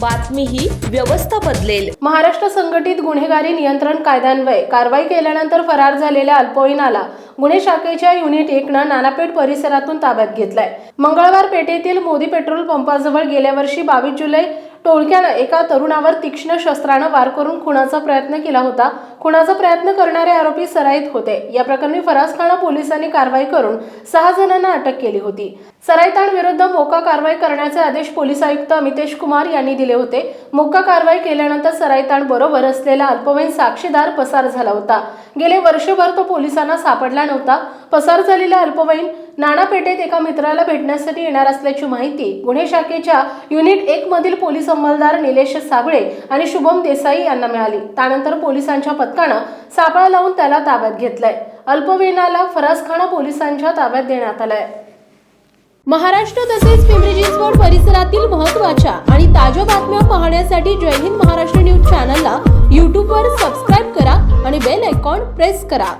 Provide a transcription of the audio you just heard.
बातमी ही व्यवस्था बदलेल. महाराष्ट्र संघटित गुन्हेगारी नियंत्रण कायद्यान्वये कारवाई केल्यानंतर फरार झालेल्या अल्पवयीनाला गुन्हे शाखेच्या युनिट एकनं नानापेठ परिसरातून ताब्यात घेतलाय. मंगळवार पेठेतील मोदी पेट्रोल पंपाजवळ गेल्या वर्षी बावीस जुलै टोळक्यानं एका तरुणावर तीक्ष्ण शस्त्रानं वार करून खुणाचा प्रयत्न केला होता. खुणाचा प्रयत्न करणारे आरोपी सराईत होते. या प्रकरणी फरासखाना पोलिसांनी कारवाई करून सहा जणांना अटक केली होती. सराईतांविरुद्ध मोका कारवाई करण्याचे आदेश पोलीस आयुक्त अमितेश कुमार यांनी दिले होते. मोका कारवाई केल्यानंतर सराईताण बरोबर असलेला अल्पवयीन साक्षीदार पसार झाला होता. गेले वर्षभर तो पोलिसांना सापडला नव्हता. पसार झालेला अल्पवयीन नाणापेठेत एका मित्राला भेटण्यासाठी येणार असल्याची माहिती गुन्हे शाखेच्या युनिट एक मधील पोलीस अंमलदार निलेश साबळे आणि शुभम देसाई यांना मिळाली. त्यानंतर पोलिसांच्या पथकानं सापळा लावून त्याला ताब्यात घेतलाय. अल्पवयीनाला फरासखाना पोलिसांच्या ताब्यात देण्यात आलाय. महाराष्ट्र तसेच पिंपरी चिंचवड परिसरातील महत्त्वाच्या आणि ताज्या बातम्या पाहण्यासाठी जय हिंद महाराष्ट्र न्यूज चॅनलला यूट्यूबवर सबस्क्राईब करा आणि बेल आयकॉन प्रेस करा.